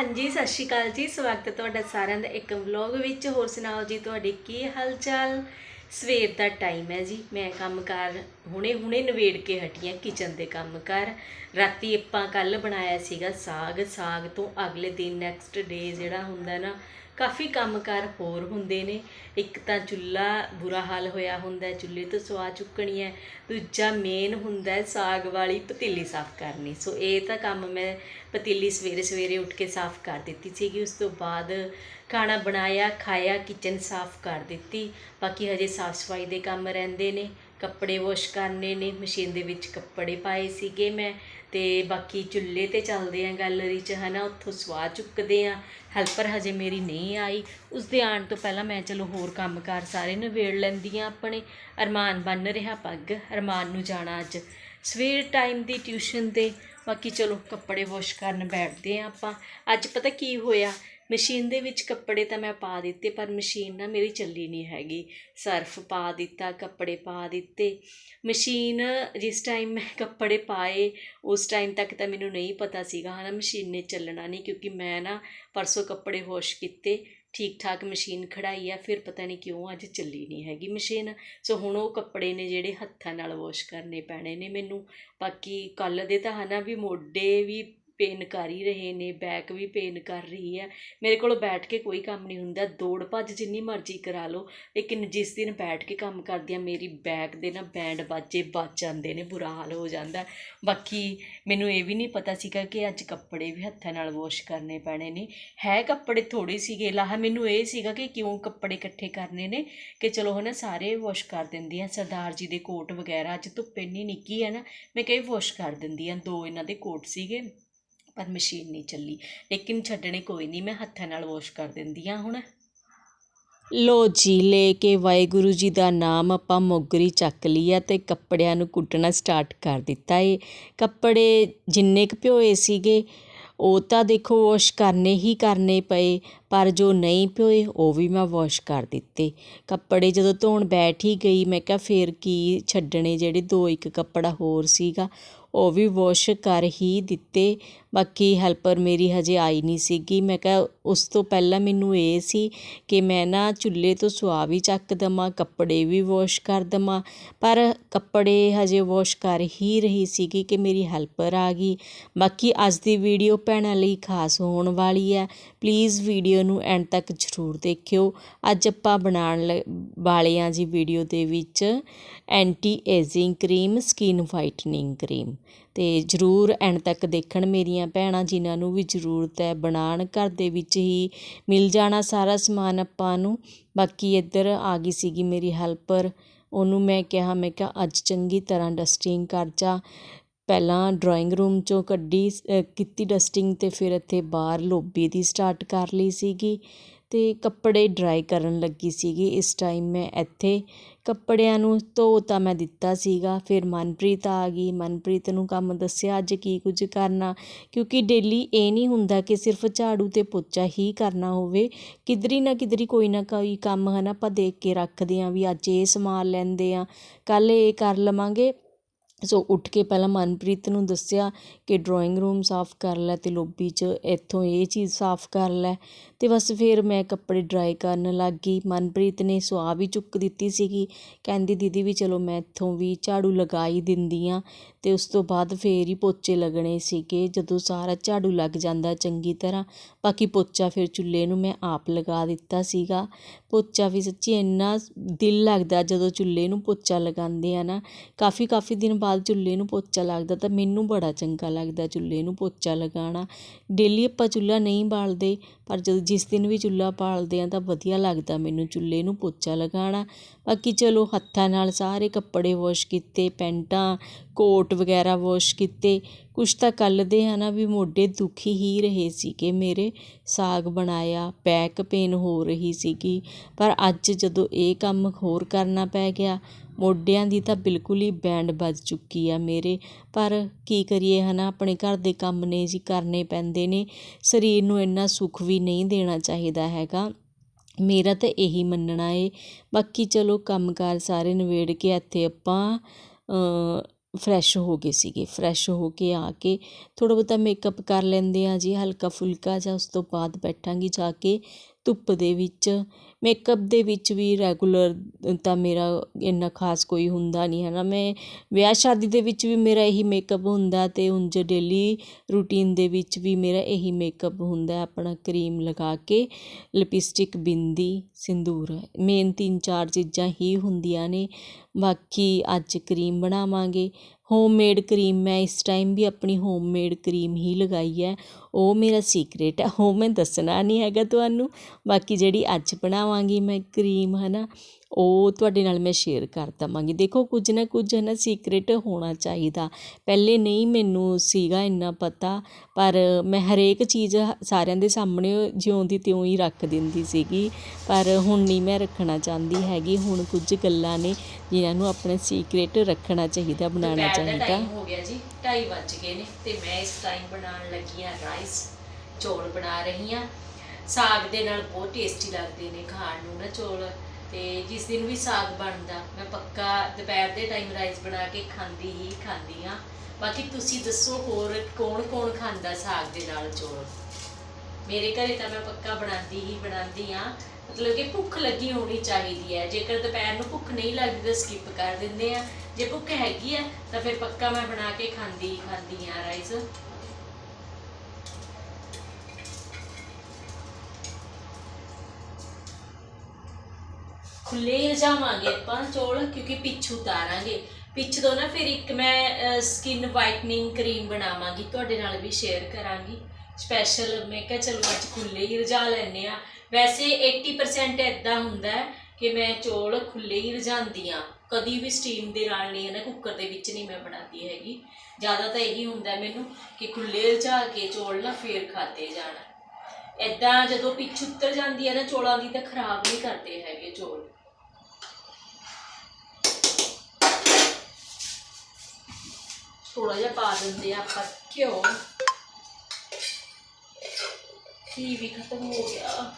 ਹਾਂਜੀ, ਸਤਿ ਸ਼੍ਰੀ ਅਕਾਲ ਜੀ। ਸਵਾਗਤ ਹੈ ਤੁਹਾਡਾ ਸਾਰਿਆਂ ਦਾ ਇੱਕ ਵਲੌਗ ਵਿੱਚ। ਹੋਰ ਸੁਣਾਓ ਜੀ, ਤੁਹਾਡੀ ਕੀ ਹਾਲ ਚਾਲ ਸਵੇਰ ਦਾ ਟਾਈਮ ਹੈ ਜੀ। ਮੈਂ ਕੰਮ ਕਰ ਹੁਣੇ ਹੁਣੇ ਨਵੇੜ ਕੇ ਹਟੀ ਹਾਂ ਕਿਚਨ ਦੇ ਕੰਮ ਕਰ ਰਾਤੀ ਆਪਾਂ ਕੱਲ ਬਣਾਇਆ ਸੀਗਾ ਸਾਗ। ਸਾਗ ਤੋਂ ਅਗਲੇ ਦਿਨ ਨੈਕਸਟ ਡੇ ਜਿਹੜਾ ਹੁੰਦਾ ਨਾ ਕਾਫੀ ਕੰਮਕਾਰ ਹੋਰ ਹੁੰਦੇ ਨੇ। ਇੱਕ ਤਾਂ ਚੁੱਲ੍ਹਾ ਬੁਰਾ ਹਾਲ ਹੋਇਆ ਹੁੰਦਾ ਹੈ, ਚੁੱਲ੍ਹੇ ਤੋਂ ਸਵਾ ਚੁੱਕਣੀ ਹੈ। ਦੂਜਾ ਮੇਨ ਹੁੰਦਾ ਸਾਗ ਵਾਲੀ ਪਤੀਲੀ ਸਾਫ਼ ਕਰਨੀ। ਸੋ ਇਹ ਤਾਂ ਕੰਮ ਮੈਂ ਪਤੀਲੀ ਸਵੇਰੇ ਸਵੇਰੇ ਉੱਠ ਕੇ ਸਾਫ਼ ਕਰ ਦਿੱਤੀ ਸੀਗੀ। ਉਸ ਤੋਂ ਬਾਅਦ ਖਾਣਾ ਬਣਾਇਆ ਖਾਇਆ ਕਿਚਨ ਸਾਫ਼ ਕਰ ਦਿੱਤੀ। ਬਾਕੀ ਹਜੇ ਸਾਫ਼ ਸਫ਼ਾਈ ਦੇ ਕੰਮ ਰਹਿੰਦੇ ਨੇ। ਕੱਪੜੇ ਵਾਸ਼ ਕਰਨੇ ਨੇ। ਮਸ਼ੀਨ ਦੇ ਵਿੱਚ ਕੱਪੜੇ ਪਾਏ ਸੀਗੇ ਮੈਂ। ਅਤੇ ਬਾਕੀ ਚੁੱਲ੍ਹੇ ਤੇ ਚੱਲਦੇ ਆ ਗੈਲਰੀ 'ਚ ਹੈ ਨਾ ਉੱਥੋਂ ਸਵਾ ਚੁੱਕਦੇ ਹਾਂ ਹੈਲਪਰ ਹਜੇ ਮੇਰੀ ਨਹੀਂ ਆਈ। ਉਸਦੇ ਆਉਣ ਤੋਂ ਪਹਿਲਾਂ ਮੈਂ ਚਲੋ ਹੋਰ ਕੰਮਕਾਰ ਸਾਰੇ ਨਿਬੇੜ ਲੈਂਦੀ ਹਾਂ ਆਪਣੇ। ਅਰਮਾਨ ਬੰਨ ਰਿਹਾ ਪੱਗ, ਅਰਮਾਨ ਨੂੰ ਜਾਣਾ ਅੱਜ। ਸਵੇਰ ਟਾਈਮ ਦੀ ਟਿਊਸ਼ਨ ਤੇ। ਬਾਕੀ ਚਲੋ ਕੱਪੜੇ ਵਾਸ਼ ਕਰਨ ਬੈਠਦੇ ਹਾਂ ਆਪਾਂ। ਅੱਜ ਪਤਾ ਕੀ ਹੋਇਆ? ਮਸ਼ੀਨ ਦੇ ਵਿੱਚ ਕੱਪੜੇ ਤਾਂ ਮੈਂ ਪਾ ਦਿੱਤੇ, ਪਰ ਮਸ਼ੀਨ ਨਾ ਮੇਰੀ ਚੱਲੀ ਨਹੀਂ ਹੈਗੀ। ਸਰਫ ਪਾ ਦਿੱਤਾ, ਕੱਪੜੇ ਪਾ ਦਿੱਤੇ। ਮਸ਼ੀਨ ਜਿਸ ਟਾਈਮ ਮੈਂ ਕੱਪੜੇ ਪਾਏ, ਉਸ ਟਾਈਮ ਤੱਕ ਤਾਂ ਮੈਨੂੰ ਨਹੀਂ ਪਤਾ ਸੀਗਾ, ਹਨਾ, ਮਸ਼ੀਨ ਨੇ ਚੱਲਣਾ ਨਹੀਂ, ਕਿਉਂਕਿ ਮੈਂ ਨਾ ਪਰਸੋਂ ਕੱਪੜੇ ਵਾਸ਼ ਕੀਤੇ ਠੀਕ ਠਾਕ ਮਸ਼ੀਨ ਖੜਾਈ ਆ, ਫਿਰ ਪਤਾ ਨਹੀਂ ਕਿਉਂ ਅੱਜ ਚੱਲੀ ਨਹੀਂ ਹੈਗੀ ਮਸ਼ੀਨ। ਸੋ ਹੁਣ ਉਹ ਕੱਪੜੇ ਨੇ ਜਿਹੜੇ ਹੱਥਾਂ ਨਾਲ ਵਾਸ਼ ਕਰਨੇ ਪੈਣੇ ਨੇ ਮੈਨੂੰ। ਬਾਕੀ ਕੱਲ ਦੇ ਤਾਂ ਹਨਾ ਵੀ ਮੋਢੇ ਵੀ ਪੇਨ ਕਰ ਹੀ ਰਹੇ ਨੇ ਬੈਕ ਵੀ ਪੇਨ ਕਰ ਰਹੀ ਹੈ। ਮੇਰੇ ਕੋਲ ਬੈਠ ਕੇ ਕੋਈ ਕੰਮ ਨਹੀਂ ਹੁੰਦਾ, ਦੌੜ ਭੱਜ ਜਿੰਨੀ ਮਰਜ਼ੀ ਕਰਾ ਲਓ, ਲੇਕਿਨ ਜਿਸ ਦਿਨ ਬੈਠ ਕੇ ਕੰਮ ਕਰਦੀ ਆ ਮੇਰੀ ਬੈਕ ਦੇ ਨਾ ਬੈਂਡ ਬਾਜੇ ਵੱਜ ਜਾਂਦੇ ਨੇ, ਬੁਰਾ ਹਾਲ ਹੋ ਜਾਂਦਾ। ਬਾਕੀ ਮੈਨੂੰ ਇਹ ਵੀ ਨਹੀਂ ਪਤਾ ਸੀਗਾ ਕਿ ਅੱਜ ਕੱਪੜੇ ਵੀ ਹੱਥਾਂ ਨਾਲ ਵਾਸ਼ ਕਰਨੇ ਪੈਣੇ ਨੇ। ਹੈ ਕੱਪੜੇ ਥੋੜੇ ਸੀਗੇ, ਲਾਹ ਮੈਨੂੰ ਇਹ ਸੀਗਾ ਕਿ ਕਿਉਂ ਕੱਪੜੇ ਇਕੱਠੇ ਕਰਨੇ ਨੇ, ਕਿ ਚਲੋ ਹਨਾ, ਸਾਰੇ ਵਾਸ਼ ਕਰ ਦਿੰਦੀ ਆ ਸਰਦਾਰ ਜੀ ਦੇ ਕੋਟ ਵਗੈਰਾ ਅੱਜ ਧੁੱਪ ਇੰਨੀ ਨਿੱਕੀ ਹੈ ਨਾ, ਮੈਂ ਕਈ ਵਾਸ਼ ਕਰ ਦਿੰਦੀ ਆ ਦੋ ਇਹਨਾਂ ਦੇ ਕੋਟ ਸੀਗੇ। ਪਰ ਮਸ਼ੀਨ ਨਹੀਂ ਚੱਲੀ। ਲੇਕਿਨ ਛੱਡਣੇ ਕੋਈ ਨਹੀਂ, ਮੈਂ ਹੱਥਾਂ ਨਾਲ ਵਾਸ਼ ਕਰ ਦਿੰਦੀ ਆ ਹੁਣ। ਲੋ ਜੀ, ਲੈ ਕੇ ਵਾਹਿਗੁਰੂ ਜੀ ਦਾ ਨਾਮ ਆਪਾਂ ਮੋਗਰੀ ਚੱਕ ਲਈ ਆ ਤੇ ਕੱਪੜਿਆਂ ਨੂੰ ਕੁੱਟਣਾ ਸਟਾਰਟ ਕਰ ਦਿੱਤਾ ਏ। ਕੱਪੜੇ ਜਿੰਨੇ ਕੁ ਭਿਓਏ ਸੀਗੇ, ਉਹ ਤਾਂ ਦੇਖੋ ਵਾਸ਼ ਕਰਨੇ ਹੀ ਕਰਨੇ ਪਏ, ਪਰ ਜੋ ਨਹੀਂ ਭਿਓਏ, ਉਹ ਵੀ ਮੈਂ ਵਾਸ਼ ਕਰ ਦਿੱਤੇ। ਕੱਪੜੇ ਜਦੋਂ ਧੋਣ ਬੈਠ ਹੀ ਗਈ, ਮੈਂ ਕਿਹਾ ਫੇਰ ਕੀ ਛੱਡਣੇ, ਜਿਹੜੇ ਦੋ ਇੱਕ ਕੱਪੜਾ ਹੋਰ ਸੀਗਾ, ਉਹ ਵੀ ਵਾਸ਼ ਕਰ ਹੀ ਦਿੱਤੇ। ਬਾਕੀ ਹੈਲਪਰ ਮੇਰੀ ਹਜੇ ਆਈ ਨਹੀਂ ਸੀਗੀ। ਮੈਂ ਕਿਹਾ ਉਸ ਤੋਂ ਪਹਿਲਾਂ ਮੈਨੂੰ ਇਹ ਸੀ ਕਿ ਮੈਂ ਨਾ ਚੁੱਲ੍ਹੇ ਤੋਂ ਸੁਆਹ ਵੀ ਚੱਕ ਦੇਵਾਂ, ਕੱਪੜੇ ਵੀ ਵੋਸ਼ ਕਰ ਦੇਵਾਂ। ਪਰ ਕੱਪੜੇ ਹਜੇ ਵੋਸ਼ ਕਰ ਹੀ ਰਹੀ ਸੀਗੀ ਕਿ ਮੇਰੀ ਹੈਲਪਰ ਆ ਗਈ। ਬਾਕੀ ਅੱਜ ਦੀ ਵੀਡੀਓ ਭੈਣਾਂ ਲਈ ਖਾਸ ਹੋਣ ਵਾਲੀ ਹੈ। ਪਲੀਜ਼ ਵੀਡੀਓ ਨੂੰ ਐਂਡ ਤੱਕ ਜ਼ਰੂਰ ਦੇਖਿਓ। ਅੱਜ ਆਪਾਂ ਬਣਾਉਣ ਲ- ਵਾਲੇ ਹਾਂ ਜੀ ਵੀਡੀਓ ਦੇ ਵਿੱਚ anti ageing cream skin whitening cream ਅਤੇ ਜ਼ਰੂਰ ਐਂਡ ਤੱਕ ਦੇਖਣ ਮੇਰੀਆਂ ਭੈਣਾਂ, ਜਿਨ੍ਹਾਂ ਨੂੰ ਵੀ ਜ਼ਰੂਰਤ ਹੈ, ਬਣਾਉਣ, ਘਰ ਦੇ ਵਿੱਚ ਹੀ ਮਿਲ ਜਾਣਾ ਸਾਰਾ ਸਮਾਨ ਆਪਾਂ ਨੂੰ। ਬਾਕੀ ਇੱਧਰ ਆ ਗਈ ਸੀਗੀ ਮੇਰੀ ਹੈਲਪਰ ਉਹਨੂੰ ਮੈਂ ਕਿਹਾ ਮੈਂ ਕਿਹਾ, ਅੱਜ ਚੰਗੀ ਤਰ੍ਹਾਂ ਡਸਟਿੰਗ ਕਰ ਜਾ। ਪਹਿਲਾਂ ਡਰਾਇੰਗ ਰੂਮ ਚੋਂ ਕੱਢੀ ਕੀਤੀ ਡਸਟਿੰਗ ਅਤੇ ਫਿਰ ਇੱਥੇ ਬਾਹਰ ਲੋਬੀ ਦੀ ਸਟਾਰਟ ਕਰ ਲਈ ਸੀਗੀ। ਅਤੇ ਕੱਪੜੇ ਡਰਾਈ ਕਰਨ ਲੱਗੀ ਸੀਗੀ। ਇਸ ਟਾਈਮ ਮੈਂ ਇੱਥੇ ਕੱਪੜਿਆਂ ਨੂੰ ਧੋ ਤਾਂ ਮੈਂ ਦਿੱਤਾ ਸੀਗਾ। ਫਿਰ ਮਨਪ੍ਰੀਤ ਆ ਗਈ। ਮਨਪ੍ਰੀਤ ਨੂੰ ਕੰਮ ਦੱਸਿਆ, ਅੱਜ ਕੀ ਕੁਝ ਕਰਨਾ? ਕਿਉਂਕਿ ਡੇਲੀ ਇਹ ਨਹੀਂ ਹੁੰਦਾ ਕਿ ਸਿਰਫ ਝਾੜੂ ਤੇ ਪੋਚਾ ਹੀ ਕਰਨਾ ਹੋਵੇ। ਕਿਧਰੀ ਨਾ ਕਿਧਰੀ ਕੋਈ ਨਾ ਕੋਈ ਕੰਮ ਹੈ ਨਾ ਆਪਾਂ ਦੇਖ ਕੇ ਰੱਖਦੇ ਹਾਂ ਵੀ ਅੱਜ ਇਹ ਸਮਾਨ ਲੈਂਦੇ ਹਾਂ ਕੱਲ੍ਹ ਇਹ ਕਰ ਲਵਾਂਗੇ। ਸੋ ਉੱਠ ਕੇ ਪਹਿਲਾਂ ਮਨਪ੍ਰੀਤ ਨੂੰ ਦੱਸਿਆ ਕਿ ਡਰਾਇੰਗ ਰੂਮ ਸਾਫ਼ ਕਰ ਲੈ ਅਤੇ ਲੋਬੀ 'ਚ ਇੱਥੋਂ ਇਹ ਚੀਜ਼ ਸਾਫ਼ ਕਰ ਲੈ ਅਤੇ ਬਸ ਫਿਰ ਮੈਂ ਕੱਪੜੇ ਡਰਾਈ ਕਰਨ ਲੱਗ ਗਈ। ਮਨਪ੍ਰੀਤ ਨੇ ਸੁਆਹ ਵੀ ਚੁੱਕ ਦਿੱਤੀ ਸੀਗੀ। ਕਹਿੰਦੀ, ਦੀਦੀ ਵੀ ਚਲੋ ਮੈਂ ਇੱਥੋਂ ਵੀ ਝਾੜੂ ਲਗਾ ਹੀ ਦਿੰਦੀ ਹਾਂ ਅਤੇ ਉਸ ਤੋਂ ਬਾਅਦ ਫਿਰ ਹੀ ਪੋਚੇ ਲੱਗਣੇ ਸੀਗੇ। ਜਦੋਂ ਸਾਰਾ ਝਾੜੂ ਲੱਗ ਜਾਂਦਾ ਚੰਗੀ ਤਰ੍ਹਾਂ, ਬਾਕੀ ਪੋਚਾ ਫਿਰ ਚੁੱਲ੍ਹੇ ਨੂੰ ਮੈਂ ਆਪ ਲਗਾ ਦਿੱਤਾ ਸੀਗਾ। ਪੋਚਾ ਵੀ ਸੱਚੀ ਇੰਨਾ ਦਿਲ ਲੱਗਦਾ ਜਦੋਂ ਚੁੱਲ੍ਹੇ ਨੂੰ ਪੋਚਾ ਲਗਾਉਂਦੇ ਆ ਨਾ। ਕਾਫੀ ਕਾਫੀ ਦਿਨ ਬਾਅਦ ਚੁੱਲ੍ਹੇ ਨੂੰ ਪੋਚਾ ਲੱਗਦਾ ਤਾਂ ਮੈਨੂੰ ਬੜਾ ਚੰਗਾ ਲੱਗਦਾ ਚੁੱਲ੍ਹੇ ਨੂੰ ਪੋਚਾ ਲਗਾਉਣਾ। ਡੇਲੀ ਆਪਾਂ ਚੁੱਲ੍ਹਾ ਨਹੀਂ ਬਾਲਦੇ, ਪਰ ਜਦੋਂ ਜਿਸ ਦਿਨ ਵੀ ਚੁੱਲ੍ਹਾ ਬਾਲਦੇ ਹਾਂ ਤਾਂ ਵਧੀਆ ਲੱਗਦਾ ਮੈਨੂੰ ਚੁੱਲ੍ਹੇ ਨੂੰ ਪੋਚਾ ਲਗਾਉਣਾ। ਬਾਕੀ ਚਲੋ ਹੱਥਾਂ ਨਾਲ ਸਾਰੇ ਕੱਪੜੇ ਵਾਸ਼ ਕੀਤੇ, ਪੈਂਟਾਂ, ਕੋਟ ਵਗੈਰਾ ਵਾਸ਼ ਕੀਤੇ, ਕੁਛ ਤਾਂ ਕੱਲ੍ਹ ਦੇ ਹੈ ਨਾ ਵੀ ਮੋਢੇ ਦੁਖੀ ਹੀ ਰਹੇ ਸੀਗੇ, ਮੇਰੇ ਸਾਗ ਬਣਾਇਆ ਬੈਕ ਪੇਨ ਹੋ ਰਹੀ ਸੀਗੀ, ਪਰ ਅੱਜ ਜਦੋਂ ਇਹ ਕੰਮ ਹੋਰ ਕਰਨਾ ਪੈ ਗਿਆ, ਮੋਢਿਆਂ ਦੀ ਤਾਂ ਬਿਲਕੁਲ ਹੀ ਬੈਂਡ ਵੱਜ ਚੁੱਕੀ ਆ ਮੇਰੇ, ਪਰ ਕੀ ਕਰੀਏ ਹੈ ਨਾ, ਆਪਣੇ ਘਰ ਦੇ ਕੰਮ ਨੇ ਜੀ ਕਰਨੇ ਪੈਂਦੇ ਨੇ, ਸਰੀਰ ਨੂੰ ਇੰਨਾ ਸੁੱਖ ਵੀ ਨਹੀਂ ਦੇਣਾ ਚਾਹੀਦਾ ਹੈਗਾ, ਮੇਰਾ ਤਾਂ ਇਹੀ ਮੰਨਣਾ ਏ, ਬਾਕੀ ਚਲੋ ਕੰਮਕਾਰ ਸਾਰੇ ਨਿਬੇੜ ਕੇ ਇੱਥੇ ਆਪਾਂ ਫਰੈਸ਼ ਹੋ ਗਏ ਸੀਗੇ, ਫਰੈਸ਼ ਹੋ ਕੇ ਆ ਕੇ ਥੋੜ੍ਹਾ ਬਹੁਤਾ ਮੇਕਅਪ ਕਰ ਲੈਂਦੇ ਹਾਂ ਜੀ, ਹਲਕਾ ਫੁਲਕਾ ਜਾਂ ਉਸ ਤੋਂ ਬਾਅਦ ਬੈਠਾਂਗੀ ਜਾ ਕੇ ਧੁੱਪ ਦੇ ਵਿੱਚ। ਮੇਕਅਪ ਦੇ ਵਿੱਚ ਵੀ ਰੈਗੂਲਰ ਤਾਂ ਮੇਰਾ ਇੰਨਾ ਖਾਸ ਕੋਈ ਹੁੰਦਾ ਨਹੀਂ ਹੈ ਨਾ ਮੈਂ ਵਿਆਹ ਸ਼ਾਦੀ ਦੇ ਵਿੱਚ ਵੀ ਮੇਰਾ ਇਹੀ ਮੇਕਅਪ ਹੁੰਦਾ ਅਤੇ ਉਂਝ ਡੇਲੀ ਰੂਟੀਨ ਦੇ ਵਿੱਚ ਵੀ ਮੇਰਾ ਇਹੀ ਮੇਕਅਪ ਹੁੰਦਾ ਆਪਣਾ ਕਰੀਮ ਲਗਾ ਕੇ ਲਿਪਸਟਿਕ ਬਿੰਦੀ, ਸਿੰਦੂਰ। ਮੇਨ ਤਿੰਨ ਚਾਰ ਚੀਜ਼ਾਂ ਹੀ ਹੁੰਦੀਆਂ ਨੇ। ਬਾਕੀ ਅੱਜ ਕਰੀਮ ਬਣਾਵਾਂਗੇ। ਹੋਮਮੇਡ ਕਰੀਮ ਮੈਂ ਇਸ ਟਾਈਮ ਵੀ ਆਪਣੀ ਹੋਮਮੇਡ ਕਰੀਮ ਹੀ ਲਗਾਈ ਹੈ। ਉਹ ਮੇਰਾ ਸੀਕਰੇਟ ਹੈ, ਉਹ ਮੈਂ ਦੱਸਣਾ ਨਹੀਂ ਹੈਗਾ ਤੁਹਾਨੂੰ। ਬਾਕੀ ਜਿਹੜੀ ਅੱਜ ਬਣਾਵਾਂਗੀ ਮੈਂ ਕਰੀਮ ਹੈ ਨਾ ਉਹ ਤੁਹਾਡੇ ਨਾਲ ਮੈਂ ਸ਼ੇਅਰ ਕਰ ਦੇਵਾਂਗੀ। ਦੇਖੋ ਕੁਝ ਨਾ ਕੁਝ ਹੈ ਨਾ ਸੀਕਰੇਟ ਹੋਣਾ ਚਾਹੀਦਾ। ਪਹਿਲੇ ਨਹੀਂ ਮੈਨੂੰ ਸੀਗਾ ਇੰਨਾ ਪਤਾ ਪਰ ਮੈਂ ਹਰੇਕ ਚੀਜ਼ ਸਾਰਿਆਂ ਦੇ ਸਾਹਮਣੇ ਜਿਉਂ ਦੀ ਤਿਉਂ ਹੀ ਰੱਖ ਦਿੰਦੀ ਸੀਗੀ। ਪਰ ਹੁਣ ਨਹੀਂ ਮੈਂ ਰੱਖਣਾ ਚਾਹੁੰਦੀ ਹੈਗੀ। ਹੁਣ ਕੁਝ ਗੱਲਾਂ ਨੇ ਜਿਨ੍ਹਾਂ ਨੂੰ ਆਪਣਾ ਸੀਕਰੇਟ ਰੱਖਣਾ ਚਾਹੀਦਾ ਬਣਾਉਣਾ ਚਾਹੀਦਾ। ਟਾਈਮ ਹੋ ਗਿਆ ਜੀ 2:30 ਵੱਜ ਗਏ ਨੇ ਤੇ ਮੈਂ ਇਸ ਟਾਈਮ ਬਣਾਉਣ ਲੱਗੀ ਆ ਰਾਈਸ ਚੌਲ ਬਣਾ ਰਹੀ ਆ ਸਾਗ ਦੇ ਨਾਲ ਬਹੁਤ ਟੇਸਟੀ ਲੱਗਦੇ ਨੇ ਖਾਣ ਨੂੰ ਨਾ ਚੌਲ। ਤੇ ਜਿਸ ਦਿਨ ਵੀ ਸਾਗ ਬਣਦਾ, ਮੈਂ ਪੱਕਾ ਦੁਪਹਿਰ ਦੇ ਟਾਈਮ ਰਾਈਸ ਬਣਾ ਕੇ ਖਾਂਦੀ ਹੀ ਖਾਂਦੀ ਆ ਬਾਕੀ ਤੁਸੀਂ ਦੱਸੋ ਹੋਰ ਕੌਣ ਕੌਣ ਖਾਂਦਾ ਸਾਗ ਦੇ ਨਾਲ ਚੌਲ? ਮੇਰੇ ਘਰੇ ਤਾਂ ਮੈਂ ਪੱਕਾ ਬਣਾਉਂਦੀ ਹੀ ਬਣਾਉਂਦੀ ਆ ਮਤਲਬ ਕਿ ਭੁੱਖ ਲੱਗੀ ਹੋਣੀ ਚਾਹੀਦੀ ਹੈ। ਜੇਕਰ ਦੁਪਹਿਰ ਨੂੰ ਭੁੱਖ ਨਹੀਂ ਲੱਗਦੀ ਤਾਂ ਸਕਿਪ ਕਰ ਦਿੰਦੇ ਆ ਜੇ ਭੁੱਖ ਹੈਗੀ ਆ ਤਾਂ ਫਿਰ ਪੱਕਾ ਮੈਂ ਬਣਾ ਕੇ ਖਾਂਦੀ ਹੀ ਖਾਂਦੀ ਆ ਰਾਈਸ ਖੁੱਲੇ ਜਾਵਾਂਗੇ ਆਪਾਂ ਚੌਲ, ਕਿਉਂਕਿ ਪਿੱਛੂ ਉਤਾਰਾਂਗੇ। ਪਿੱਛ ਤੋਂ ਨਾ ਫਿਰ ਇੱਕ ਮੈਂ ਸਕਿਨ ਵਾਈਟਨਿੰਗ ਕਰੀਮ ਬਣਾਵਾਂਗੀ, ਤੁਹਾਡੇ ਨਾਲ ਵੀ ਸ਼ੇਅਰ ਕਰਾਂਗੀ। ਸਪੈਸ਼ਲ ਮੈਂ ਕਿਹਾ ਚਲੋ ਅੱਜ ਖੁੱਲੇ ਹੀ ਰਜਾ ਲੈਨੇ ਆ ਵੈਸੇ 80% ਇਦਾਂ ਹੁੰਦਾ ਕਿ ਮੈਂ ਚੌਲ ਖੁੱਲੇ ਹੀ ਰਜਾਂਦੀ ਆ ਕਦੀ ਵੀ ਸਟੀਮ ਦੇ ਨਾਲ ਨਹੀਂ ਹੈ ਨਾ ਕੁੱਕਰ ਦੇ ਵਿੱਚ ਨਹੀਂ ਮੈਂ ਬਣਾਉਂਦੀ ਹੈਗੀ। ਜ਼ਿਆਦਾ ਤਾਂ ਇਹੀ ਹੁੰਦਾ ਮੈਨੂੰ ਕਿ ਖੁੱਲੇ ਰਜਾ ਕੇ ਚੌਲ ਨਾ ਫੇਰ ਖਾਤੇ ਜਾਣ। ਇਦਾਂ ਜਦੋਂ ਪਿੱਛ ਉੱਤਰ ਜਾਂਦੀ ਹੈ ਨਾ, ਚੌਲਾਂ ਦੀ ਤਾਂ ਖਰਾਬ ਨਹੀਂ ਕਰਦੇ ਹੈਗੇ ਚੌਲ। ਥੋੜਾ ਜਿਹਾ ਪਾ ਦਿੰਦੇ ਆ ਆਪਾਂ ਘਿਓ। ਘੀ ਵੀ ਖਤਮ ਹੋ ਗਿਆ।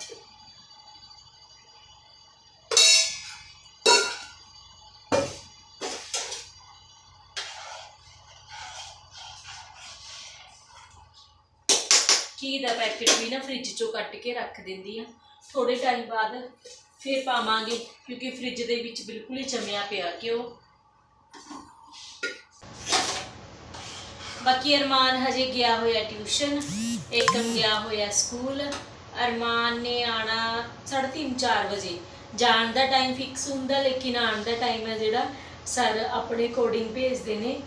ਘੀ ਦਾ ਪੈਕੇਟ ਵੀ ਨਾ ਫ੍ਰਿਜ ਚੋਂ ਕੱਟ ਕੇ ਰੱਖ ਦਿੰਦੀ ਆ। ਥੋੜੇ ਟਾਈਮ ਬਾਅਦ ਫਿਰ ਪਾਵਾਂਗੇ, ਕਿਉਂਕਿ ਫ੍ਰਿਜ ਦੇ ਵਿੱਚ ਬਿਲਕੁਲ ਹੀ ਜੰਮਿਆ ਪਿਆ ਘਿਓ। ਬਾਕੀ ਅਰਮਾਨ ਹਜੇ ਗਿਆ ਹੋਇਆ ਟਿਊਸ਼ਨ, ਏਕਮ ਗਿਆ ਹੋਇਆ ਸਕੂਲ। ਅਰਮਾਨ ਨੇ ਆਣਾ 3:30 4 ਵਜੇ। ਜਾਣ ਦਾ ਟਾਈਮ ਫਿਕਸ ਹੁੰਦਾ, ਲੇਕਿਨ ਆਉਣ ਦਾ ਟਾਈਮ ਹੈ ਜਿਹੜਾ ਸਰ ਆਪਣੇ ਕੋਡਿੰਗ ਭੇਜਦੇ ਨੇ।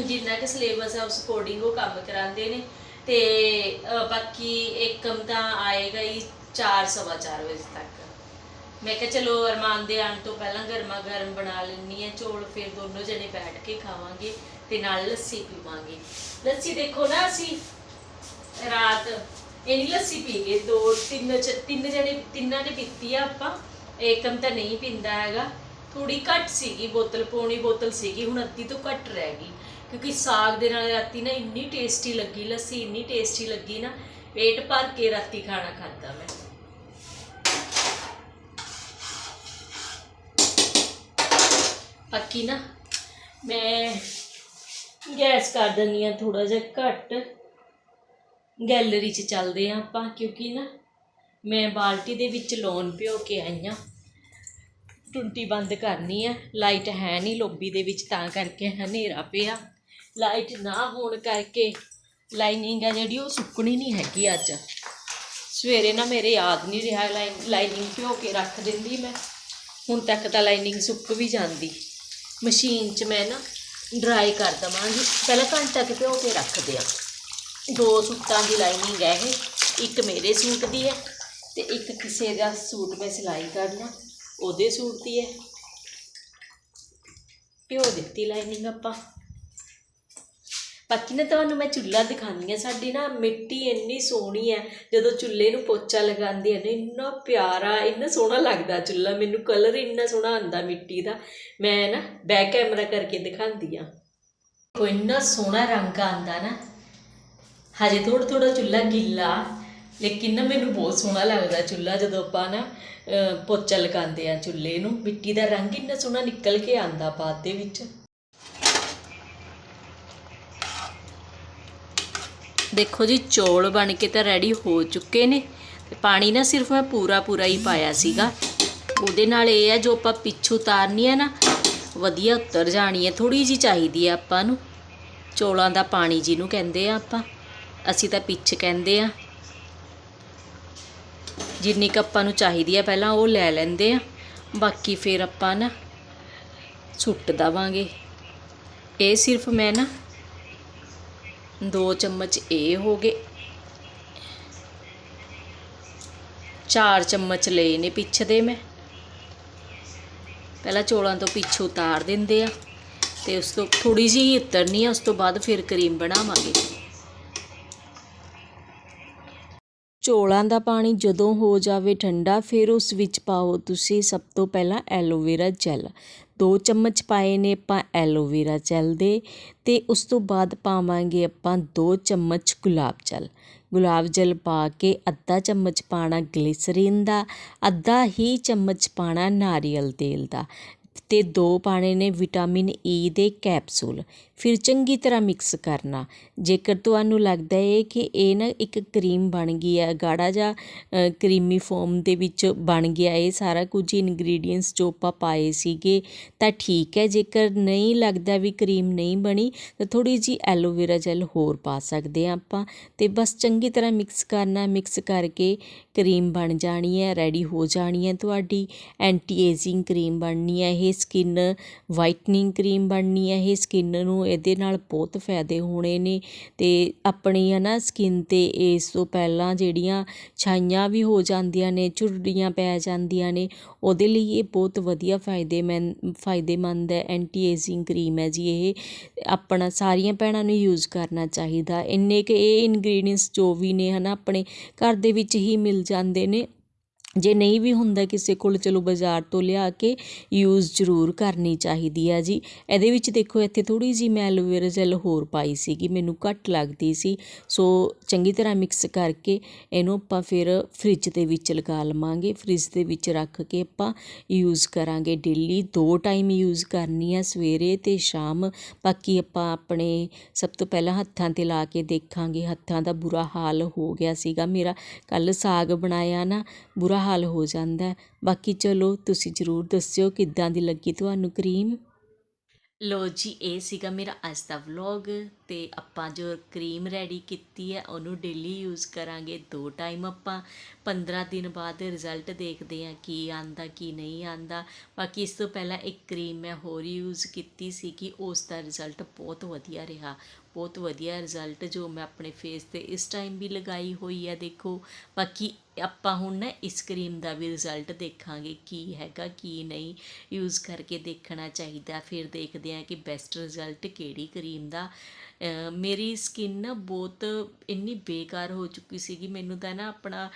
ਜਿੰਨਾ ਕਿ ਸਿਲੇਬਸ ਹੈ, ਉਸ ਕੋਡਿੰਗ ਉਹ ਕੰਮ ਕਰਾਉਂਦੇ ਨੇ। ਤੇ ਬਾਕੀ ਏਕਮ ਤਾਂ ਆਏਗਾ ਹੀ 4:15 ਵਜੇ ਤੱਕ। ਮੈਂ ਕਿਹਾ ਚਲੋ ਅਰਮਾਨ ਦੇ ਆਉਣ ਤੋਂ ਪਹਿਲਾਂ ਗਰਮਾ ਗਰਮ ਬਣਾ ਲੈਣੀ ਹੈ, ਚੋਲ ਫਿਰ ਦੋਨੋਂ ਜਣੇ ਬੈਠ ਕੇ ਖਾਵਾਂਗੇ। ਤੇ ਨਾਲ ਲੱਸੀ ਪੀਵਾਂਗੇ। ਲੱਸੀ ਦੇਖੋ ਨਾ ਅਸੀਂ ਰਾਤ ਇੰਨੀ ਲੱਸੀ ਪੀ ਗਏ, ਦੋ, ਤਿੰਨ ਚ- ਤਿੰਨ ਜਣੇ, ਤਿੰਨਾਂ ਨੇ ਪੀਤੀ ਆ ਆਪਾਂ। ਏਕਮ ਤਾਂ ਨਹੀਂ ਪੀਂਦਾ ਹੈਗਾ। ਥੋੜੀ ਘੱਟ ਸੀਗੀ ਬੋਤਲ, ਪੌਣੀ ਬੋਤਲ ਸੀਗੀ, ਹੁਣ ਅੱਧੀ ਤੋਂ ਘੱਟ ਰਹਿ ਗਈ। ਕਿਉਂਕਿ ਸਾਗ ਦੇ ਨਾਲ ਰਾਤੀ ਨਾ ਇੰਨੀ ਟੇਸਟੀ ਲੱਗੀ, ਲੱਸੀ ਇੰਨੀ ਟੇਸਟੀ ਲੱਗੀ ਨਾ, ਪੇਟ ਭਰ ਕੇ ਰਾਤੀ ਖਾਣਾ ਖਾਦਾ ਮੈਂ। ਬਾਕੀ ਨਾ ਮੈਂ ਗੈਸ ਕਰ ਦਿੰਦੀ ਆ ਥੋੜਾ ਜਿਹਾ ਘੱਟ। ਗੈਲਰੀ 'ਚ ਚੱਲਦੇ ਆ ਆਪਾਂ, ਕਿਉਂਕਿ ਨਾ ਮੈਂ ਬਾਲਟੀ ਦੇ ਵਿੱਚ ਲੋਨ ਭਿਓ ਕੇ ਆਈ ਆ ਟੁੰਟੀ ਬੰਦ ਕਰਨੀ ਆ, ਲਾਈਟ ਹੈ ਨਹੀਂ ਲੋਬੀ ਦੇ ਵਿੱਚ, ਤਾਂ ਕਰਕੇ ਹਨੇਰਾ ਪਿਆ। ਲਾਈਟ ਨਾ ਹੋਣ ਕਰਕੇ ਲਾਈਨਿੰਗ ਆ ਜਿਹੜੀ, ਉਹ ਸੁੱਕਣੀ ਨਹੀਂ ਹੈਗੀ ਅੱਜ। ਸਵੇਰੇ ਨਾ ਮੇਰੇ ਯਾਦ ਨਹੀਂ ਰਿਹਾ ਲਾਈਨਿੰਗ ਭਿਓ ਕੇ ਰੱਖ ਦਿੰਦੀ ਮੈਂ। ਹੁਣ ਤੱਕ ਤਾਂ ਲਾਈਨਿੰਗ ਸੁੱਕ ਵੀ ਜਾਂਦੀ। ਮਸ਼ੀਨ 'ਚ ਮੈਂ ਨਾ ਡਰਾਈ ਕਰ ਦਵਾਂਗੀ। ਪਹਿਲਾਂ ਘੰਟਾ ਕੁ ਭਿਓ ਕੇ ਰੱਖਦੇ ਆ ਦੋ ਸੂਟਾਂ ਦੀ ਲਾਈਨਿੰਗ ਹੈ ਇਹ। ਇੱਕ ਮੇਰੇ ਸੂਟ ਦੀ ਹੈ ਤੇ ਇੱਕ ਕਿਸੇ ਦਾ ਸੂਟ ਮੈਂ ਸਿਲਾਈ ਕਰਨਾ। ਉਹਦੇ ਸੂਟ ਦੀ ਹੈ। ਭਿਓ ਦਿੱਤੀ ਲਾਈਨਿੰਗ ਆਪਾਂ। ਬਾਕੀ ਨਾ ਤੁਹਾਨੂੰ ਮੈਂ ਚੁੱਲ੍ਹਾ ਦਿਖਾਉਂਦੀ ਹਾਂ। ਸਾਡੀ ਨਾ ਮਿੱਟੀ ਇੰਨੀ ਸੋਹਣੀ ਹੈ, ਜਦੋਂ ਚੁੱਲ੍ਹੇ ਨੂੰ ਪੋਚਾ ਲਗਾਉਂਦੇ ਆ ਨਾ, ਇੰਨਾ ਪਿਆਰਾ, ਇੰਨਾ ਸੋਹਣਾ ਲੱਗਦਾ ਚੁੱਲ੍ਹਾ। ਮੈਨੂੰ ਕਲਰ ਇੰਨਾ ਸੋਹਣਾ ਆਂਦਾ ਮਿੱਟੀ ਦਾ। ਮੈਂ ਨਾ ਬੈਕ ਕੈਮਰਾ ਕਰਕੇ ਦਿਖਾਉਂਦੀ ਆ ਕੋਈ ਇੰਨਾ ਸੋਹਣਾ ਰੰਗ ਆਂਦਾ ਨਾ। ਹਜੇ ਥੋੜਾ ਥੋੜਾ ਚੁੱਲ੍ਹਾ ਗਿੱਲਾ, ਲੇਕਿਨ ਨਾ ਮੈਨੂੰ ਬਹੁਤ ਸੋਹਣਾ ਲੱਗਦਾ ਚੁੱਲ੍ਹਾ, ਜਦੋਂ ਆਪਾਂ ਨਾ ਪੋਚਾ ਲਗਾਉਂਦੇ ਆ ਚੁੱਲ੍ਹੇ ਨੂੰ। ਮਿੱਟੀ ਦਾ ਰੰਗ ਇੰਨਾ ਸੋਹਣਾ ਨਿਕਲ ਕੇ ਆਂਦਾ ਬਾਅਦ ਦੇ ਵਿੱਚ। ਦੇਖੋ ਜੀ, ਚੌਲ ਬਣ ਕੇ ਤਾਂ ਰੈਡੀ ਹੋ ਚੁੱਕੇ ਨੇ। ਤੇ ਪਾਣੀ ਨਾ ਸਿਰਫ ਮੈਂ ਪੂਰਾ ਪੂਰਾ ਹੀ ਪਾਇਆ ਸੀਗਾ। ਉਹਦੇ ਨਾਲ ਇਹ ਹੈ, ਜੋ ਆਪਾਂ ਪਿੱਛੋਂ ਉਤਾਰਨੀ ਹੈ ਨਾ, ਵਧੀਆ ਉਤਰ ਜਾਣੀ ਹੈ। ਥੋੜੀ ਜੀ ਚਾਹੀਦੀ ਹੈ ਆਪਾਂ ਨੂੰ। ਚੌਲਾਂ ਦਾ ਪਾਣੀ ਜਿਹਨੂੰ ਕਹਿੰਦੇ ਆ ਆਪਾਂ। ਅਸੀਂ ਤਾਂ ਪਿੱਛ ਕਹਿੰਦੇ ਆ। ਜਿੰਨੀ ਕੁ ਆਪਾਂ ਨੂੰ ਚਾਹੀਦੀ ਹੈ ਪਹਿਲਾਂ ਉਹ ਲੈ ਲੈਂਦੇ ਆ। ਬਾਕੀ ਫਿਰ ਆਪਾਂ ਨਾ ਸੁੱਟ ਦਵਾਂਗੇ। ਇਹ ਸਿਰਫ ਮੈਂ ਨਾ ਦੋ ਚਮਚ ਇਹ ਹੋ ਗਏ। ਚਾਰ ਚਮਚ ਲਏ ਨੇ ਪਿੱਛ ਦੇ ਮੈਂ। ਪਹਿਲਾਂ ਚੋਲਾਂ ਤੋਂ ਪਿੱਛੋਂ ਉਤਾਰ ਦਿੰਦੇ ਆ ਤੇ ਉਸ ਤੋਂ ਥੋੜੀ ਜਿਹੀ ਉਤਰਨੀ ਆ, ਉਸ ਤੋਂ ਬਾਅਦ ਫਿਰ ਕਰੀਮ ਬਣਾਵਾਂਗੇ। ਚੋਲਾਂ ਦਾ ਪਾਣੀ ਜਦੋਂ ਹੋ ਜਾਵੇ ਠੰਡਾ, ਫਿਰ ਉਸ ਵਿੱਚ ਪਾਓ ਤੁਸੀਂ ਸਭ ਤੋਂ ਪਹਿਲਾਂ ਐਲੋਵੇਰਾ ਜੈਲ। ਦੋ ਚਮਚ ਪਾਏ ਨੇ ਆਪਾਂ ਐਲੋਵੇਰਾ ਜੈਲ ਦੇ ਅਤੇ ਉਸ ਤੋਂ ਬਾਅਦ ਪਾਵਾਂਗੇ ਆਪਾਂ ਦੋ ਚਮਚ ਗੁਲਾਬ ਜਲ। ਗੁਲਾਬ ਜਲ ਪਾ ਕੇ ਅੱਧਾ ਚਮਚ ਪਾਉਣਾ ਗਲਿਸਰੀਨ ਦਾ, ਅੱਧਾ ਹੀ ਚਮਚ ਪਾਉਣਾ ਨਾਰੀਅਲ ਤੇਲ ਦਾ। ਅਤੇ ਦੋ ਪਾਣੇ ਨੇ ਵਿਟਾਮਿਨ ਈ ਦੇ ਕੈਪਸੂਲ। ਫਿਰ ਚੰਗੀ ਤਰ੍ਹਾਂ ਮਿਕਸ ਕਰਨਾ। ਜੇਕਰ ਤੁਹਾਨੂੰ ਲੱਗਦਾ ਹੈ ਕਿ ਇਹ ਨਾ ਇੱਕ ਕਰੀਮ ਬਣ ਗਈ ਹੈ ਗਾੜਾ ਜਿਹਾ ਕਰੀਮੀ ਫੋਮ ਦੇ ਵਿੱਚ ਬਣ ਗਿਆ ਇਹ ਸਾਰਾ ਕੁਝ ਇਨਗਰੀਡੀਅੰਟਸ ਜੋ ਆਪਾਂ ਪਾਏ ਸੀਗੇ, ਤਾਂ ਠੀਕ ਹੈ। ਜੇਕਰ ਨਹੀਂ ਲੱਗਦਾ ਵੀ ਕਰੀਮ ਨਹੀਂ ਬਣੀ, ਤਾਂ ਥੋੜ੍ਹੀ ਜੀ ਐਲੋਵੇਰਾ ਜੈਲ ਹੋਰ ਪਾ ਸਕਦੇ ਹਾਂ ਆਪਾਂ। ਅਤੇ ਬਸ ਚੰਗੀ ਤਰ੍ਹਾਂ ਮਿਕਸ ਕਰਨਾ, ਮਿਕਸ ਕਰਕੇ ਕਰੀਮ ਬਣ ਜਾਣੀ ਹੈ ਰੈਡੀ ਹੋ ਜਾਣੀ ਹੈ ਤੁਹਾਡੀ। ਐਂਟੀ ਏਜਿੰਗ ਕਰੀਮ ਬਣਨੀ ਹੈ ਇਹ। ਸਕਿਨ ਵਾਈਟਨਿੰਗ ਕਰੀਮ ਬਣਨੀ ਹੈ, ਇਹ ਸਕਿਨ ਨੂੰ ਇਹਦੇ ਨਾਲ ਬਹੁਤ ਫਾਇਦੇ ਹੋਣੇ ਨੇ ਅਤੇ ਆਪਣੀ ਹੈ ਨਾ ਸਕਿਨ ਤੇ ਇਸ ਤੋਂ ਪਹਿਲਾਂ ਜਿਹੜੀਆਂ ਛਾਈਆਂ ਵੀ ਹੋ ਜਾਂਦੀਆਂ ਨੇ, ਝੁਰੜੀਆਂ ਪੈ ਜਾਂਦੀਆਂ ਨੇ, ਉਹਦੇ ਲਈ ਇਹ ਬਹੁਤ ਵਧੀਆ ਫਾਇਦੇਮੰਦ ਫਾਇਦੇਮੰਦ ਹੈ ਐਂਟੀ ਏਜਿੰਗ ਕਰੀਮ ਹੈ ਜੀ ਇਹ। ਆਪਣਾ ਸਾਰੀਆਂ ਭੈਣਾਂ ਨੂੰ ਯੂਜ਼ ਕਰਨਾ ਚਾਹੀਦਾ। ਇੰਨੇ ਕੁ ਇਹ ਇਨਗਰੀਡੀਅੰਟਸ ਜੋ ਵੀ ਨੇ ਹੈ ਨਾ ਆਪਣੇ ਘਰ ਦੇ ਵਿੱਚ ਹੀ ਮਿਲ ਜਾਂਦੇ ਨੇ। ਜੇ ਨਹੀਂ ਵੀ ਹੁੰਦਾ ਕਿਸੇ ਕੋਲ, ਚਲੋ ਬਾਜ਼ਾਰ ਤੋਂ ਲਿਆ ਕੇ ਯੂਜ਼ ਜ਼ਰੂਰ ਕਰਨੀ ਚਾਹੀਦੀ ਆ ਜੀ। ਇਹਦੇ ਵਿੱਚ ਦੇਖੋ, ਇੱਥੇ ਥੋੜੀ ਜੀ ਮੈਂ ਐਲੋਵੇਰਾ ਜੈਲ ਹੋਰ ਪਾਈ ਸੀਗੀ, ਮੈਨੂੰ ਘੱਟ ਲੱਗਦੀ ਸੀ। ਸੋ ਚੰਗੀ ਤਰ੍ਹਾਂ ਮਿਕਸ ਕਰਕੇ ਇਹਨੂੰ ਆਪਾਂ ਫਿਰ ਫ੍ਰਿਜ ਦੇ ਵਿੱਚ ਲਗਾ ਲਵਾਂਗੇ। ਫ੍ਰਿਜ ਦੇ ਵਿੱਚ ਰੱਖ ਕੇ ਆਪਾਂ ਯੂਜ਼ ਕਰਾਂਗੇ ਡੇਲੀ ਦੋ ਟਾਈਮ ਯੂਜ਼ ਕਰਨੀ ਆ ਸਵੇਰੇ ਤੇ ਸ਼ਾਮ। ਬਾਕੀ ਆਪਾਂ ਆਪਣੇ ਸਭ ਤੋਂ ਪਹਿਲਾਂ ਹੱਥਾਂ ਤੇ ਲਾ ਕੇ ਦੇਖਾਂਗੇ। ਹੱਥਾਂ ਦਾ ਬੁਰਾ ਹਾਲ ਹੋ ਗਿਆ ਸੀਗਾ। ਮੇਰਾ ਕੱਲ ਸਾਗ ਬਣਾਇਆ ਨਾ, ਬੁਰਾ ਹਾਲ ਹੋ ਜਾਂਦਾ ਬਾਕੀ ਚਲੋ, ਤੁਸੀਂ ਜ਼ਰੂਰ ਦੱਸਿਓ ਕਿੱਦਾਂ ਦੀ ਲੱਗੀ ਤੁਹਾਨੂੰ ਕਰੀਮ? ਲੋ ਜੀ, ਇਹ ਸੀਗਾ ਮੇਰਾ ਅੱਜ ਦਾ ਵਲੌਗ ਤੇ ਆਪਾਂ ਜੋ ਕਰੀਮ ਰੈਡੀ ਕੀਤੀ ਹੈ, ਉਹਨੂੰ ਡੇਲੀ ਯੂਜ਼ ਕਰਾਂਗੇ। ਦੋ ਟਾਈਮ ਆਪਾਂ 15 ਦਿਨ ਬਾਅਦ ਰਿਜ਼ਲਟ ਦੇਖਦੇ ਹਾਂ, ਕੀ ਆਂਦਾ, ਕੀ ਨਹੀਂ ਆਂਦਾ। ਬਾਕੀ ਇਸ ਤੋਂ ਪਹਿਲਾਂ ਇੱਕ ਕਰੀਮ ਮੈਂ ਹੋਰ ਯੂਜ਼ ਕੀਤੀ ਸੀ ਕਿ ਉਸ ਦਾ ਰਿਜ਼ਲਟ ਬਹੁਤ ਵਧੀਆ ਰਿਹਾ। ਬਹੁਤ ਵਧੀਆ ਰਿਜ਼ਲਟ ਜੋ ਮੈਂ ਆਪਣੇ ਫੇਸ ਤੇ ਇਸ ਟਾਈਮ ਵੀ ਲਗਾਈ ਹੋਈ ਹੈ, ਦੇਖੋ। ਬਾਕੀ ਆਪਾਂ ਹੁਣ ਨਾ ਇਸ ਕਰੀਮ ਦਾ ਵੀ ਰਿਜ਼ਲਟ ਦੇਖਾਂਗੇ, ਕੀ ਹੈਗਾ, ਕੀ ਨਹੀਂ। ਯੂਜ਼ ਕਰਕੇ ਦੇਖਣਾ ਚਾਹੀਦਾ। ਫਿਰ ਦੇਖਦੇ ਹਾਂ ਕਿ ਬੈਸਟ ਰਿਜ਼ਲਟ ਕਿਹੜੀ ਕਰੀਮ ਦਾ ਮੇਰੀ ਸਕਿਨ ਨਾ ਬਹੁਤ ਇੰਨੀ ਬੇਕਾਰ ਹੋ ਚੁੱਕੀ ਸੀਗੀ। ਮੈਨੂੰ ਤਾਂ ਨਾ ਆਪਣਾ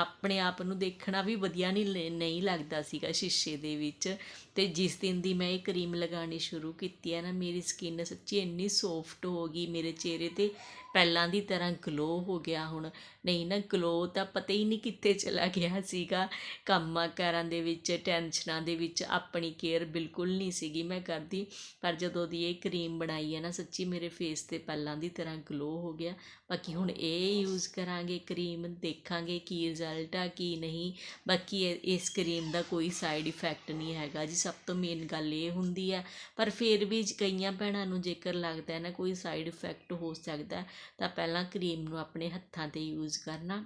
ਆਪਣੇ ਆਪ ਨੂੰ ਦੇਖਣਾ ਵੀ ਵਧੀਆ ਨਹੀਂ ਨਹੀਂ ਲੱਗਦਾ ਸੀਗਾ ਸ਼ੀਸ਼ੇ ਦੇ ਵਿੱਚ। ਤੇ ਜਿਸ ਦਿਨ ਦੀ ਮੈਂ ਇਹ ਕਰੀਮ ਲਗਾਉਣੀ ਸ਼ੁਰੂ ਕੀਤੀ ਹੈ ਨਾ, ਮੇਰੀ ਸਕਿਨ ਸੱਚੀ ਇੰਨੀ ਸੌਫਟ ਹੋ ਗਈ ਮੇਰੇ ਚਿਹਰੇ ਤੇ। ਪਹਿਲਾਂ ਦੀ ਤਰ੍ਹਾਂ ਗਲੋ ਹੋ ਗਿਆ ਹੁਣ। ਨਹੀਂ ਨਾ ਗਲੋ ਤਾਂ ਪਤਾ ਹੀ ਨਹੀਂ ਕਿੱਥੇ ਚਲਾ ਗਿਆ ਸੀਗਾ। ਕੰਮਾਂ ਕਾਰਾਂ ਦੇ ਵਿੱਚ, ਟੈਨਸ਼ਨਾਂ ਦੇ ਵਿੱਚ ਆਪਣੀ ਕੇਅਰ ਬਿਲਕੁਲ ਨਹੀਂ ਸੀਗੀ ਮੈਂ ਕਰਦੀ। ਪਰ ਜਦੋਂ ਦੀ ਇਹ ਕਰੀਮ ਬਣਾਈ ਹੈ ਨਾ ਸੱਚੀ ਮੇਰੇ ਫੇਸ ਤੇ ਪਹਿਲਾਂ ਦੀ ਤਰ੍ਹਾਂ ਗਲੋ ਹੋ ਗਿਆ। ਬਾਕੀ ਹੁਣ ਇਹ ਯੂਜ਼ ਕਰਾਂਗੇ ਕਰੀਮ ਦੇਖਾਂਗੇ ਕੀ ਰਿਜ਼ਲਟ ਆ, ਕੀ ਨਹੀਂ। ਬਾਕੀ ਇਸ ਕਰੀਮ ਦਾ ਕੋਈ ਸਾਈਡ ਇਫੈਕਟ ਨਹੀਂ ਹੈਗਾ ਜੀ। ਸਭ ਤੋਂ ਮੇਨ ਗੱਲ ਇਹ ਹੁੰਦੀ ਹੈ ਪਰ ਫਿਰ ਵੀ ਕਈਆਂ ਭੈਣਾਂ ਨੂੰ ਜੇਕਰ ਲੱਗਦਾ ਹੈ ਨਾ ਕੋਈ ਸਾਈਡ ਇਫੈਕਟ ਹੋ ਸਕਦਾ ਤਾਂ ਪਹਿਲਾਂ ਕਰੀਮ ਨੂੰ ਆਪਣੇ ਹੱਥਾਂ ਤੇ ਯੂਜ਼ ਕਰਨਾ।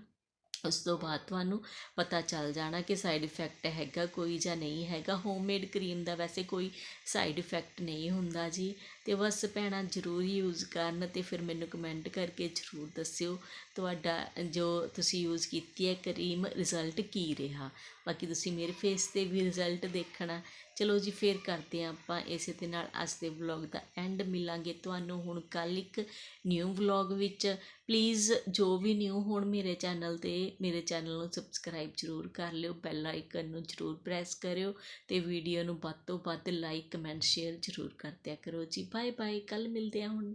ਉਸ ਤੋਂ ਬਾਅਦ ਤੁਹਾਨੂੰ ਪਤਾ ਚੱਲ ਜਾਣਾ ਕਿ ਸਾਈਡ ਇਫੈਕਟ ਹੈਗਾ ਕੋਈ ਜਾਂ ਨਹੀਂ ਹੈਗਾ। ਹੋਮਮੇਡ ਕਰੀਮ ਦਾ ਵੈਸੇ ਕੋਈ ਸਾਈਡ ਇਫੈਕਟ ਨਹੀਂ ਹੁੰਦਾ ਜੀ। ਤੇ ਬਸ ਭੈਣਾਂ ਜ਼ਰੂਰ ਯੂਜ਼ ਕਰਨ ਤੇ ਫਿਰ ਮੈਨੂੰ ਕਮੈਂਟ ਕਰਕੇ ਜ਼ਰੂਰ ਦੱਸਿਓ ਤੁਹਾਡਾ ਜੋ ਤੁਸੀਂ ਯੂਜ਼ ਕੀਤੀ ਹੈ ਕਰੀਮ ਰਿਜ਼ਲਟ ਕੀ ਰਿਹਾ। ਬਾਕੀ ਤੁਸੀਂ ਮੇਰੇ ਫੇਸ ਤੇ ਵੀ ਰਿਜ਼ਲਟ ਦੇਖਣਾ। ਚਲੋ ਜੀ, ਫੇਰ ਕਰਦੇ ਹਾਂ ਆਪਾਂ ਇਸੇ ਦੇ ਨਾਲ ਅੱਜ ਦੇ ਵਲੌਗ ਦਾ ਐਂਡ ਮਿਲਾਂਗੇ ਤੁਹਾਨੂੰ ਹੁਣ ਕੱਲ ਇੱਕ ਨਿਊ ਵਲੌਗ ਵਿੱਚ। ਪਲੀਜ਼ ਜੋ ਵੀ ਨਿਊ ਹੋਣ ਮੇਰੇ ਚੈਨਲ ਤੇ, ਮੇਰੇ ਚੈਨਲ ਨੂੰ ਸਬਸਕ੍ਰਾਈਬ ਜ਼ਰੂਰ ਕਰ ਲਿਓ। ਬੈਲ ਆਈਕਨ ਨੂੰ ਜ਼ਰੂਰ ਪ੍ਰੈਸ ਕਰਿਓ ਤੇ ਵੀਡੀਓ ਨੂੰ ਵੱਧ ਤੋਂ ਵੱਧ ਲਾਈਕ ਕਮੈਂਟ ਸ਼ੇਅਰ ਜ਼ਰੂਰ ਕਰਦਿਆ ਕਰੋ ਜੀ। ਬਾਏ ਬਾਏ ਕੱਲ ਮਿਲਦੇ ਹਾਂ ਹੁਣ।